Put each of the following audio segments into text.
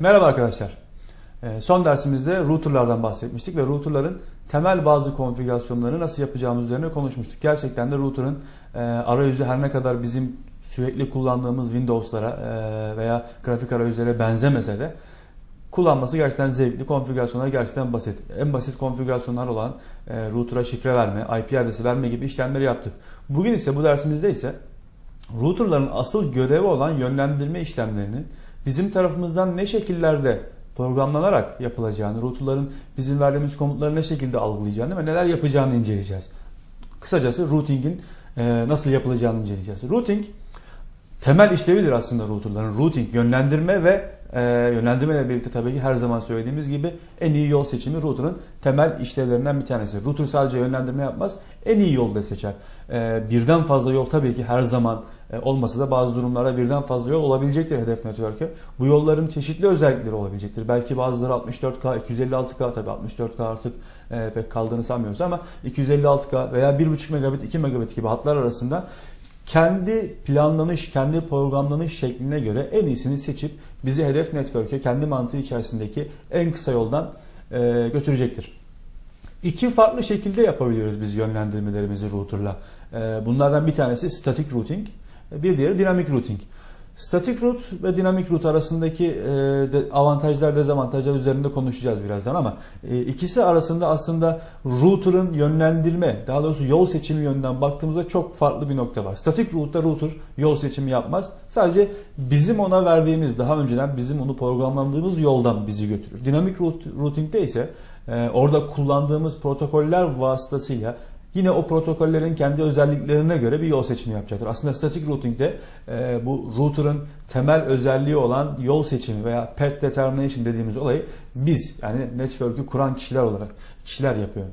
Merhaba arkadaşlar. Ee, Son dersimizde routerlardan bahsetmiştik ve routerların temel bazı konfigürasyonlarını nasıl yapacağımız üzerine konuşmuştuk. Gerçekten de router'ın e, arayüzü her ne kadar bizim sürekli kullandığımız Windows'lara e, veya grafik arayüzlere benzemese de kullanması gerçekten zevkli, konfigürasyonlar gerçekten basit. En basit konfigürasyonlar olan e, router'a şifre verme, IP adresi verme gibi işlemleri yaptık. Bugün ise bu dersimizde ise routerların asıl görevi olan yönlendirme işlemlerini bizim tarafımızdan ne şekillerde programlanarak yapılacağını, routerların bizim verdiğimiz komutları ne şekilde algılayacağını ve neler yapacağını inceleyeceğiz. Kısacası routing'in e, nasıl yapılacağını inceleyeceğiz. Routing temel işlevidir aslında routerların. Routing yönlendirme ve e, yönlendirme ile birlikte tabii ki her zaman söylediğimiz gibi en iyi yol seçimi router'ın temel işlevlerinden bir tanesi. Router sadece yönlendirme yapmaz, en iyi yolu da seçer. E, birden fazla yol tabii ki her zaman olmasa da bazı durumlarda birden fazla yol olabilecektir hedef network'e. Bu yolların çeşitli özellikleri olabilecektir. Belki bazıları 64K, 256K tabii 64K artık e, pek kaldığını sanmıyoruz ama 256K veya 1.5 megabit, 2 megabit gibi hatlar arasında kendi planlanış, kendi programlanış şekline göre en iyisini seçip bizi hedef network'e kendi mantığı içerisindeki en kısa yoldan e, götürecektir. İki farklı şekilde yapabiliyoruz biz yönlendirmelerimizi router'la. E, bunlardan bir tanesi static routing, bir diğeri dinamik routing. Static root ve dinamik root arasındaki e, avantajlar dezavantajlar üzerinde konuşacağız birazdan ama e, ikisi arasında aslında router'ın yönlendirme daha doğrusu yol seçimi yönünden baktığımızda çok farklı bir nokta var. Static root'ta router yol seçimi yapmaz. Sadece bizim ona verdiğimiz daha önceden bizim onu programlandığımız yoldan bizi götürür. Dinamik root, routing'de ise e, orada kullandığımız protokoller vasıtasıyla Yine o protokollerin kendi özelliklerine göre bir yol seçimi yapacaktır. Aslında static routing'de e, bu router'ın temel özelliği olan yol seçimi veya path determination dediğimiz olayı biz yani network'ü kuran kişiler olarak kişiler yapıyor.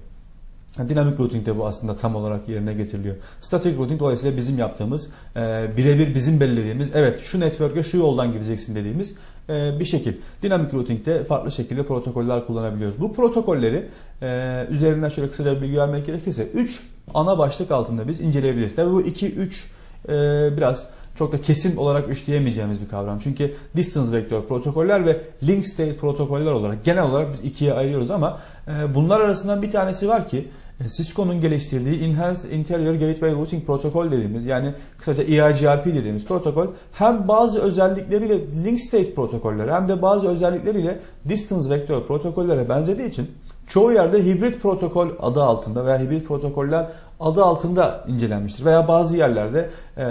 Dinamik routing de bu aslında tam olarak yerine getiriliyor. Static routing dolayısıyla bizim yaptığımız, e, birebir bizim belirlediğimiz, evet şu network'e şu yoldan gideceksin dediğimiz e, bir şekil. Dinamik routing'de farklı şekilde protokoller kullanabiliyoruz. Bu protokolleri e, üzerinden şöyle kısaca bir bilgi vermek gerekirse 3 ana başlık altında biz inceleyebiliriz. Tabii bu 2-3 e, biraz çok da kesin olarak üç diyemeyeceğimiz bir kavram. Çünkü distance vektör protokoller ve link state protokoller olarak genel olarak biz ikiye ayırıyoruz ama e, bunlar arasından bir tanesi var ki e, Cisco'nun geliştirdiği Enhanced Interior Gateway Routing Protocol dediğimiz yani kısaca EIGRP dediğimiz protokol hem bazı özellikleriyle link state protokollere hem de bazı özellikleriyle distance vektör protokollere benzediği için çoğu yerde hibrit protokol adı altında veya hibrit protokoller adı altında incelenmiştir. Veya bazı yerlerde e,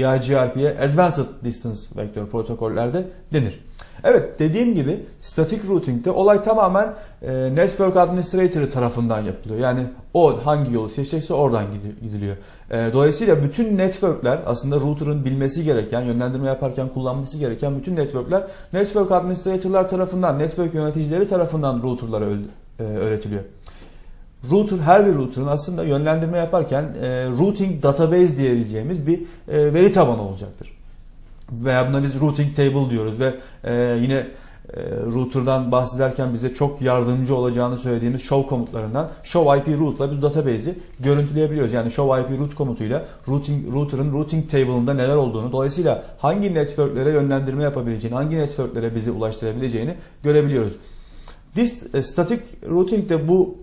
EIGRP'ye Advanced Distance Vector protokollerde denir. Evet dediğim gibi static routing'de olay tamamen e, network administrator tarafından yapılıyor. Yani o hangi yolu seçecekse oradan gidiliyor. E, dolayısıyla bütün networkler aslında router'ın bilmesi gereken, yönlendirme yaparken kullanması gereken bütün networkler network administrator'lar tarafından, network yöneticileri tarafından router'lara e, öğretiliyor. Router her bir router'ın aslında yönlendirme yaparken e, routing database diyebileceğimiz bir e, veri tabanı olacaktır. Veya buna biz routing table diyoruz ve e, yine e, router'dan bahsederken bize çok yardımcı olacağını söylediğimiz show komutlarından show IP route'la bir database'i görüntüleyebiliyoruz. Yani show IP route komutuyla routing router'ın routing table'ında neler olduğunu dolayısıyla hangi network'lere yönlendirme yapabileceğini, hangi network'lere bizi ulaştırabileceğini görebiliyoruz. This e, static routing de bu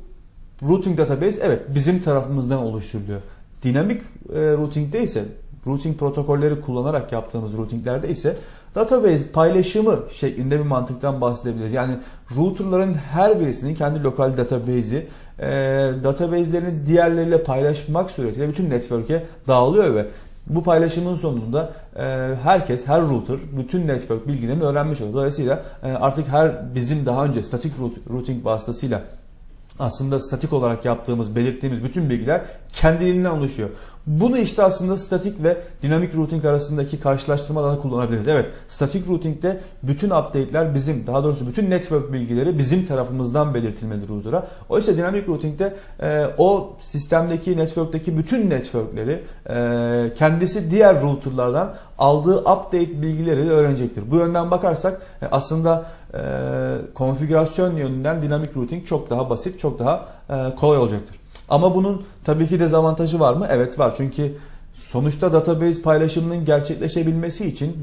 routing database evet bizim tarafımızdan oluşturuluyor. Dinamik e, routing'de ise routing protokolleri kullanarak yaptığımız routinglerde ise database paylaşımı şeklinde bir mantıktan bahsedebiliriz. Yani routerların her birisinin kendi lokal database'i e, database'lerini diğerleriyle paylaşmak suretiyle bütün network'e dağılıyor ve bu paylaşımın sonunda e, herkes, her router bütün network bilgilerini öğrenmiş oluyor. Dolayısıyla e, artık her bizim daha önce static routing vasıtasıyla aslında statik olarak yaptığımız, belirttiğimiz bütün bilgiler kendiliğinden oluşuyor. Bunu işte aslında statik ve dinamik routing arasındaki karşılaştırmada da kullanabiliriz. Evet, statik routing'de bütün update'ler bizim, daha doğrusu bütün network bilgileri bizim tarafımızdan belirtilmeli router'a. Oysa dinamik routing'de e, o sistemdeki, network'teki bütün network'leri e, kendisi diğer router'lardan aldığı update bilgileri öğrenecektir. Bu yönden bakarsak e, aslında e, konfigürasyon yönünden dinamik routing çok daha basit, çok daha e, kolay olacaktır. Ama bunun tabii ki dezavantajı var mı? Evet var. Çünkü sonuçta database paylaşımının gerçekleşebilmesi için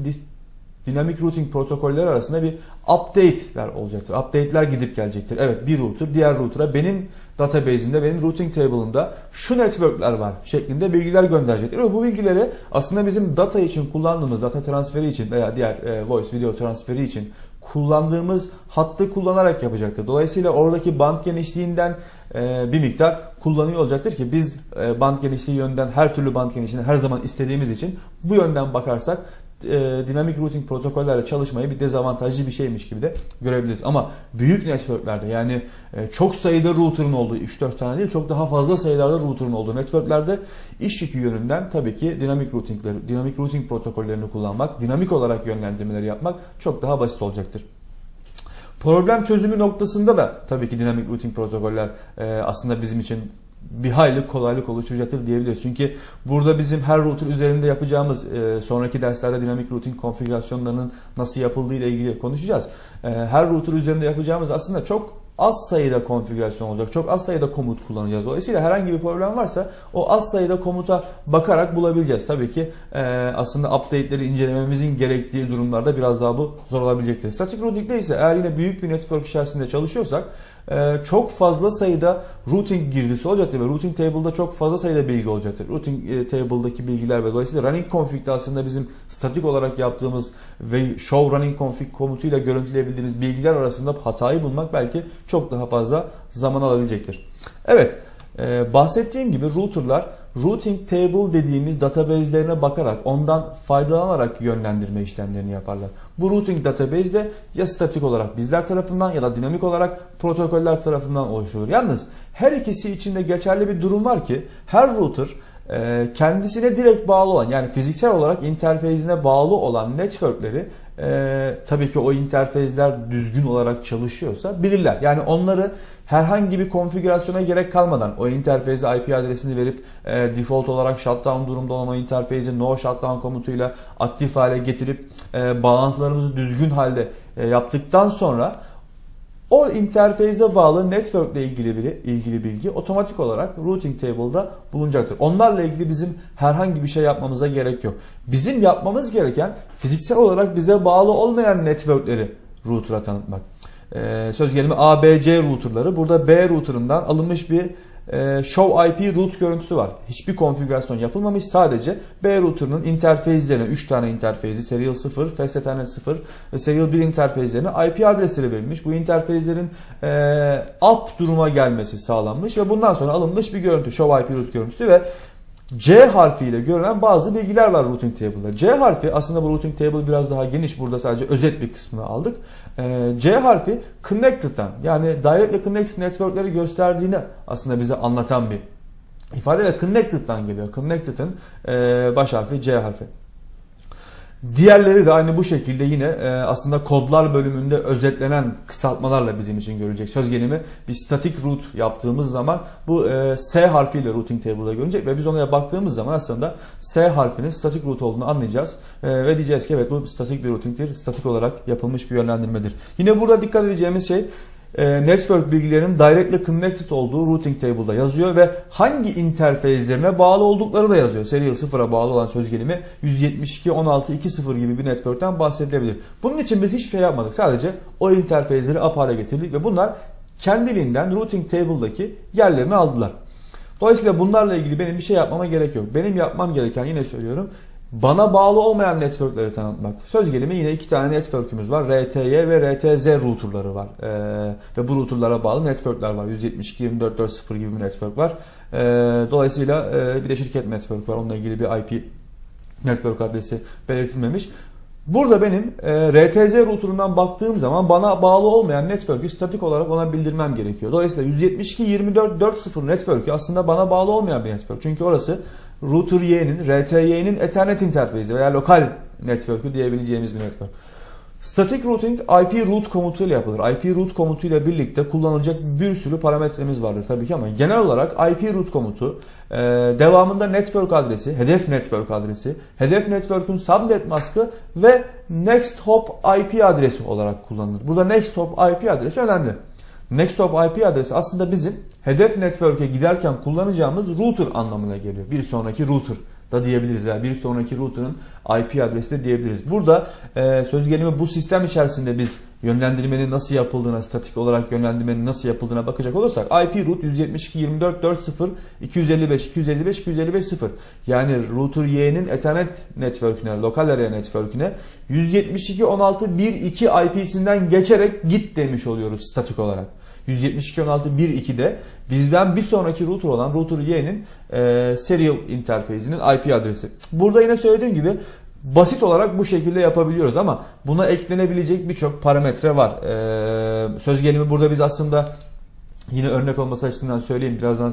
dinamik routing protokolleri arasında bir update'ler olacaktır. Update'ler gidip gelecektir. Evet bir router diğer router'a benim database'imde, benim routing table'ımda şu network'ler var şeklinde bilgiler gönderecektir. Ve bu bilgileri aslında bizim data için kullandığımız, data transferi için veya diğer e, voice video transferi için kullandığımız hattı kullanarak yapacaktır. Dolayısıyla oradaki band genişliğinden bir miktar kullanıyor olacaktır ki biz e, band genişliği yönden her türlü band genişliğini her zaman istediğimiz için bu yönden bakarsak e, dinamik routing protokollerle çalışmayı bir dezavantajlı bir şeymiş gibi de görebiliriz. Ama büyük networklerde yani e, çok sayıda router'ın olduğu 3-4 tane değil çok daha fazla sayılarda router'ın olduğu networklerde iş yükü yönünden tabii ki dinamik routingleri, dinamik routing protokollerini kullanmak, dinamik olarak yönlendirmeleri yapmak çok daha basit olacaktır. Problem çözümü noktasında da tabii ki dinamik routing protokoller e, aslında bizim için bir hayli kolaylık oluşturacaktır diyebiliriz. Çünkü burada bizim her router üzerinde yapacağımız e, sonraki derslerde dinamik routing konfigürasyonlarının nasıl yapıldığı ile ilgili konuşacağız. E, her router üzerinde yapacağımız aslında çok az sayıda konfigürasyon olacak. Çok az sayıda komut kullanacağız. Dolayısıyla herhangi bir problem varsa o az sayıda komuta bakarak bulabileceğiz. Tabii ki e, aslında update'leri incelememizin gerektiği durumlarda biraz daha bu zor olabilecektir. Static routing'de ise eğer yine büyük bir network içerisinde çalışıyorsak çok fazla sayıda routing girdisi olacaktır ve routing table'da çok fazla sayıda bilgi olacaktır. Routing e, table'daki bilgiler ve dolayısıyla running config'de aslında bizim statik olarak yaptığımız ve show running config komutuyla görüntüleyebildiğimiz bilgiler arasında hatayı bulmak belki çok daha fazla zaman alabilecektir. Evet, e, bahsettiğim gibi routerlar routing table dediğimiz database'lerine bakarak ondan faydalanarak yönlendirme işlemlerini yaparlar. Bu routing database de ya statik olarak bizler tarafından ya da dinamik olarak protokoller tarafından oluşturulur. Yalnız her ikisi içinde geçerli bir durum var ki her router kendisine direkt bağlı olan yani fiziksel olarak interfeyzine bağlı olan networkleri e, tabii ki o interfezler düzgün olarak çalışıyorsa bilirler. Yani onları herhangi bir konfigürasyona gerek kalmadan o interfeyze IP adresini verip e, default olarak shutdown durumda olan o interfeyzi no shutdown komutuyla aktif hale getirip e, bağlantılarımızı düzgün halde e, yaptıktan sonra o interfeyze bağlı network ile ilgili bilgi, ilgili bilgi otomatik olarak routing table'da bulunacaktır. Onlarla ilgili bizim herhangi bir şey yapmamıza gerek yok. Bizim yapmamız gereken fiziksel olarak bize bağlı olmayan networkleri router'a tanıtmak. Ee, söz gelimi ABC routerları. Burada B router'ından alınmış bir e, show IP root görüntüsü var. Hiçbir konfigürasyon yapılmamış. Sadece B router'ının interfezlerine 3 tane interfezi serial 0, fast ethernet 0 ve serial 1 interfezlerine IP adresleri verilmiş. Bu interfezlerin e, up duruma gelmesi sağlanmış ve bundan sonra alınmış bir görüntü. Show IP root görüntüsü ve C harfiyle görülen bazı bilgiler var routing table'da. C harfi aslında bu routing table biraz daha geniş. Burada sadece özet bir kısmını aldık. Ee, C harfi connected'dan yani directly connected network'leri gösterdiğini aslında bize anlatan bir ifade ve connected'dan geliyor. Connected'ın e, baş harfi C harfi. Diğerleri de aynı bu şekilde yine e, aslında kodlar bölümünde özetlenen kısaltmalarla bizim için görülecek. Söz gelimi bir static root yaptığımız zaman bu e, S harfiyle routing table'da görünecek ve biz ona baktığımız zaman aslında S harfinin static root olduğunu anlayacağız. E, ve diyeceğiz ki evet bu statik bir routing'tir. Statik olarak yapılmış bir yönlendirmedir. Yine burada dikkat edeceğimiz şey e, network bilgilerinin directly connected olduğu routing table'da yazıyor ve hangi interfezlerine bağlı oldukları da yazıyor. Serial 0'a bağlı olan söz gelimi 172.16.2.0 gibi bir network'ten bahsedilebilir. Bunun için biz hiçbir şey yapmadık. Sadece o interfezleri up hale getirdik ve bunlar kendiliğinden routing table'daki yerlerini aldılar. Dolayısıyla bunlarla ilgili benim bir şey yapmama gerek yok. Benim yapmam gereken yine söylüyorum bana bağlı olmayan networkleri tanıtmak. Söz gelimi yine iki tane network'ümüz var. RTY ve RTZ routerları var. Ee, ve bu routerlara bağlı network'ler var. 172.24.4.0 gibi bir network var. Ee, dolayısıyla e, bir de şirket network var. Onunla ilgili bir IP network adresi belirtilmemiş. Burada benim e, RTZ router'ından baktığım zaman bana bağlı olmayan network'ü statik olarak ona bildirmem gerekiyor. Dolayısıyla 172.24.4.0 network'ü aslında bana bağlı olmayan bir network. Çünkü orası router Y'nin, RTY'nin Ethernet interfeyzi veya lokal network'ü diyebileceğimiz bir network. Static routing IP root komutuyla yapılır. IP root komutuyla birlikte kullanılacak bir sürü parametremiz vardır tabii ki ama genel olarak IP root komutu e, devamında network adresi, hedef network adresi, hedef network'ün subnet maskı ve next hop IP adresi olarak kullanılır. Burada next hop IP adresi önemli. Next hop IP adresi aslında bizim hedef network'e giderken kullanacağımız router anlamına geliyor. Bir sonraki router da diyebiliriz veya bir sonraki router'ın IP adresi de diyebiliriz. Burada e, söz gelimi bu sistem içerisinde biz yönlendirmenin nasıl yapıldığına, statik olarak yönlendirmenin nasıl yapıldığına bakacak olursak IP root 172.24.4.0 255 255 255 0 yani router Y'nin Ethernet network'üne, lokal area network'üne 172.16.1.2 IP'sinden geçerek git demiş oluyoruz statik olarak. 172.16.1.2'de bizden bir sonraki router olan router Y'nin e, serial interface'inin IP adresi. Burada yine söylediğim gibi basit olarak bu şekilde yapabiliyoruz ama buna eklenebilecek birçok parametre var. E, söz gelimi burada biz aslında yine örnek olması açısından söyleyeyim birazdan